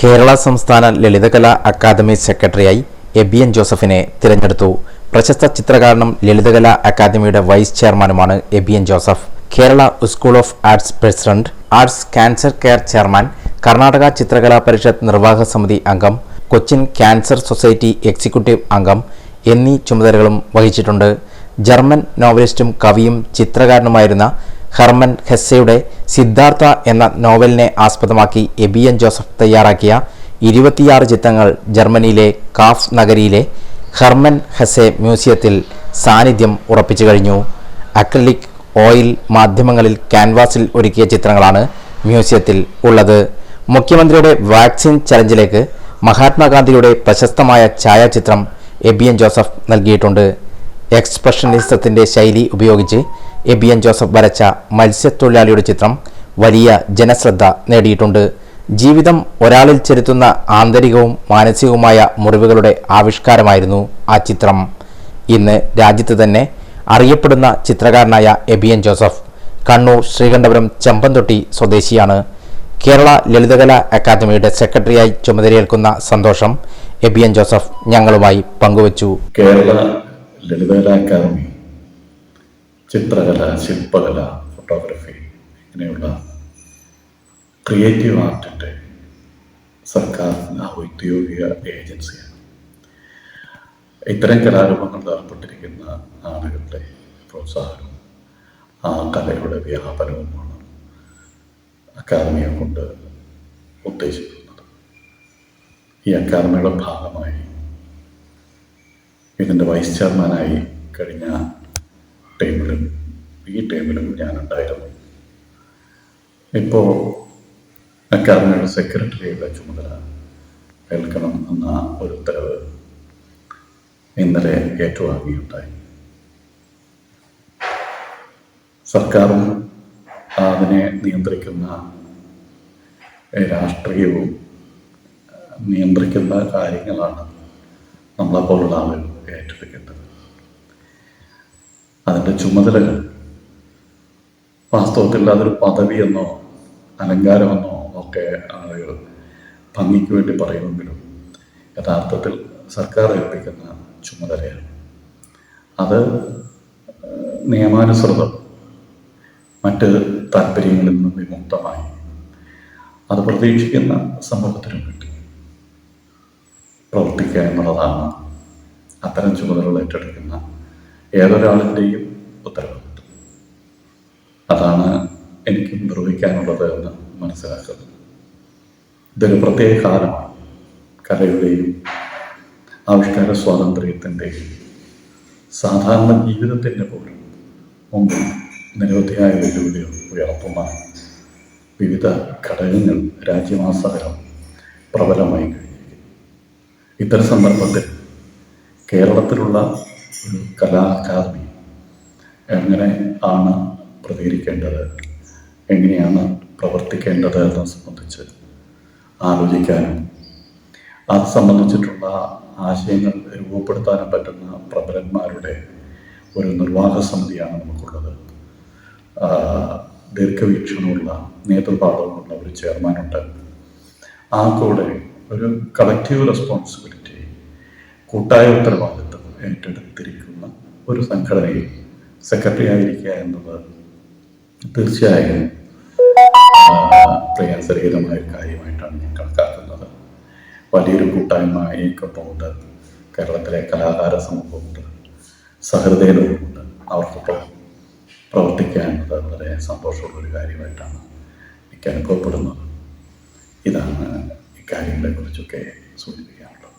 കേരള സംസ്ഥാന ലളിതകലാ അക്കാദമി സെക്രട്ടറിയായി എബിയൻ ജോസഫിനെ തിരഞ്ഞെടുത്തു. പ്രശസ്ത ചിത്രകാരനും ലളിതകലാ അക്കാദമിയുടെ vice ചെയർമാനുമാണ് Ebiyan Joseph. Kerala school of arts president arts cancer care chairman Karnataka Chitrakala Parishath നിർവാഹക സമിതി അംഗം കൊച്ചിൻ ക്യാൻസർ സൊസൈറ്റി എക്സിക്യൂട്ടീവ് അംഗം എന്നീ ചുമതലകളും വഹിച്ചിട്ടുണ്ട്. ജർമ്മൻ നോവലിസ്റ്റും കവിയും ചിത്രകാരനുമായിരുന്ന ഹെർമൻ ഹെസ്സയുടെ സിദ്ധാർത്ഥ എന്ന നോവലിനെ ആസ്പദമാക്കി എബിയൻ ജോസഫ് തയ്യാറാക്കിയ ഇരുപത്തിയാറ് ചിത്രങ്ങൾ ജർമ്മനിയിലെ കാഫ് നഗരിയിലെ ഹെർമൻ ഹെസ്സെ മ്യൂസിയത്തിൽ സാന്നിധ്യം ഉറപ്പിച്ചു കഴിഞ്ഞു. അക്രലിക് ഓയിൽ മാധ്യമങ്ങളിൽ ക്യാൻവാസിൽ ഒരുക്കിയ ചിത്രങ്ങളാണ് മ്യൂസിയത്തിൽ ഉള്ളത്. മുഖ്യമന്ത്രിയുടെ വാക്സിൻ ചലഞ്ചിലേക്ക് മഹാത്മാഗാന്ധിയുടെ പ്രശസ്തമായ ഛായാചിത്രം എബിയൻ ജോസഫ് നൽകിയിട്ടുണ്ട്. എക്സ്പ്രഷനിസത്തിന്റെ ശൈലി ഉപയോഗിച്ച് എബിയൻ ജോസഫ് വരച്ച മത്സ്യത്തൊഴിലാളിയുടെ ചിത്രം വലിയ ജനശ്രദ്ധ നേടിയിട്ടുണ്ട്. ജീവിതം ഒരാളിൽ ചെലുത്തുന്ന ആന്തരികവും മാനസികവുമായ മുറിവുകളുടെ ആവിഷ്കാരമായിരുന്നു ആ ചിത്രം. ഇന്ന് രാജ്യത്ത് തന്നെ അറിയപ്പെടുന്ന ചിത്രകാരനായ എബിയൻ ജോസഫ് കണ്ണൂർ ശ്രീകണ്ഠപുരം ചെമ്പന്തൊട്ടി സ്വദേശിയാണ്. കേരള ലളിതകലാ അക്കാദമിയുടെ സെക്രട്ടറിയായി ചുമതലയേൽക്കുന്ന സന്തോഷം എബിയൻ ജോസഫ് ഞങ്ങളുമായി പങ്കുവച്ചു. കേരള ലളിതകലാ അക്കാദമി ചിത്രകല ശില്പകല ഫോട്ടോഗ്രാഫി ഇങ്ങനെയുള്ള ക്രിയേറ്റീവ് ആർട്ടിന്റെ സർക്കാർ ഔദ്യോഗിക ഏജൻസിയാണ്. ഇത്തരം കലാരൂപങ്ങളിൽ ഏർപ്പെട്ടിരിക്കുന്ന ആളുകളുടെ പ്രോത്സാഹനവും ആ കലയുടെ വ്യാപനവുമാണ് അക്കാദമിയെ കൊണ്ട് ഉദ്ദേശിക്കുന്നത്. ഈ അക്കാദമിയുടെ ഭാഗമായി ഇതിന്റെ വൈസ് ചെയർമാനായി കഴിഞ്ഞ ടൈമിലും ഈ ടൈമിലും ഞാനുണ്ടായിരുന്നു. ഇപ്പോൾ അക്കാദമിയുടെ സെക്രട്ടറിയുടെ ചുമതല ഏൽക്കണം എന്ന ഒരു ഉത്തരവ് ഇന്നലെ ഏറ്റുവാങ്ങിയുണ്ടായി. സർക്കാരും അതിനെ നിയന്ത്രിക്കുന്ന രാഷ്ട്രീയവും നിയന്ത്രിക്കുന്ന കാര്യങ്ങളാണ് നമ്മളെപ്പോലുള്ള ആളുകൾ ഏറ്റെടുക്കേണ്ടത്. അതിന്റെ ചുമതലകൾ. വാസ്തവത്തിൽ അതൊരു പദവിയെന്നോ അലങ്കാരമെന്നോ ഒക്കെ ആളുകൾ ഭംഗിക്ക് വേണ്ടി പറയുമെങ്കിലും യഥാർത്ഥത്തിൽ സർക്കാർ ഏൽപ്പിക്കുന്ന ചുമതലയാണ്. അത് നിയമാനുസൃതം മറ്റ് താല്പര്യങ്ങളിൽ നിന്ന് വിമുക്തമായി. അത് പ്രതീക്ഷിക്കുന്ന സമൂഹത്തിനും വേണ്ടി. പ്രവർത്തിക്കുക എന്നുള്ളതാണ് അത്തരം ചുമതലകൾ ഏറ്റെടുക്കുന്ന ഏതൊരാളിന്റെയും ഉത്തരവാദിത്വം. അതാണ് എനിക്ക് നിർവഹിക്കാനുള്ളത് എന്ന് മനസ്സിലാക്കുന്നത്. ഇതൊരു പ്രത്യേക കാലമാണ്. കലയുടെയും ആവിഷ്കാര സ്വാതന്ത്ര്യത്തിന്റെയും സാധാരണ ജീവിതത്തിന്റെ പോലും മുമ്പിൽ നിരവധിയായ വെല്ലുവിളികൾ ഉയർത്തുന്ന വിവിധ ഘടകങ്ങൾ രാജ്യമാസകലം പ്രബലമായി കഴിഞ്ഞിരിക്കുന്നു ഇത്തരം സന്ദർഭത്തിൽ കേരളത്തിലുള്ള ഒരു കലാ അക്കാദമി എങ്ങനെ ആണ് പ്രതികരിക്കേണ്ടത്? എങ്ങനെയാണ് പ്രവർത്തിക്കേണ്ടത് എന്നത് സംബന്ധിച്ച് ആലോചിക്കാനും അത് സംബന്ധിച്ചിട്ടുള്ള ആശയങ്ങൾ രൂപപ്പെടുത്താനും പറ്റുന്ന പ്രബലന്മാരുടെ ഒരു നിർവാഹ സമിതിയാണ് നമുക്കുള്ളത്. ദീർഘവീക്ഷണമുള്ള നേതൃപാഠമുള്ള ഒരു ചെയർമാനുണ്ട്. ആ കൂടെ ഒരു കളക്റ്റീവ് റെസ്പോൺസിബിലിറ്റി കൂട്ടായ ഉത്തരവാദിത്വം ഏറ്റെടുത്തിരിക്കുന്ന ഒരു സംഘടനയിൽ സെക്രട്ടറി ആയിരിക്കുക എന്നത് തീർച്ചയായും പ്രയാസരഹിതമായ ഒരു കാര്യമായിട്ടാണ് ഞാൻ കണക്കാക്കുന്നത്. വലിയൊരു കൂട്ടായ്മ എനിക്കൊപ്പമുണ്ട് കേരളത്തിലെ കലാകാര സമൂഹമുണ്ട് സഹൃദയരുമുണ്ട് അവർക്കൊപ്പം പ്രവർത്തിക്കുക എന്നത് വളരെ സന്തോഷമുള്ള ഒരു കാര്യമായിട്ടാണ് എനിക്ക് അനുഭവപ്പെടുന്നത്. ഇതാണ് ഇക്കാര്യങ്ങളെക്കുറിച്ചൊക്കെ സൂചിപ്പിക്കാനുള്ളത്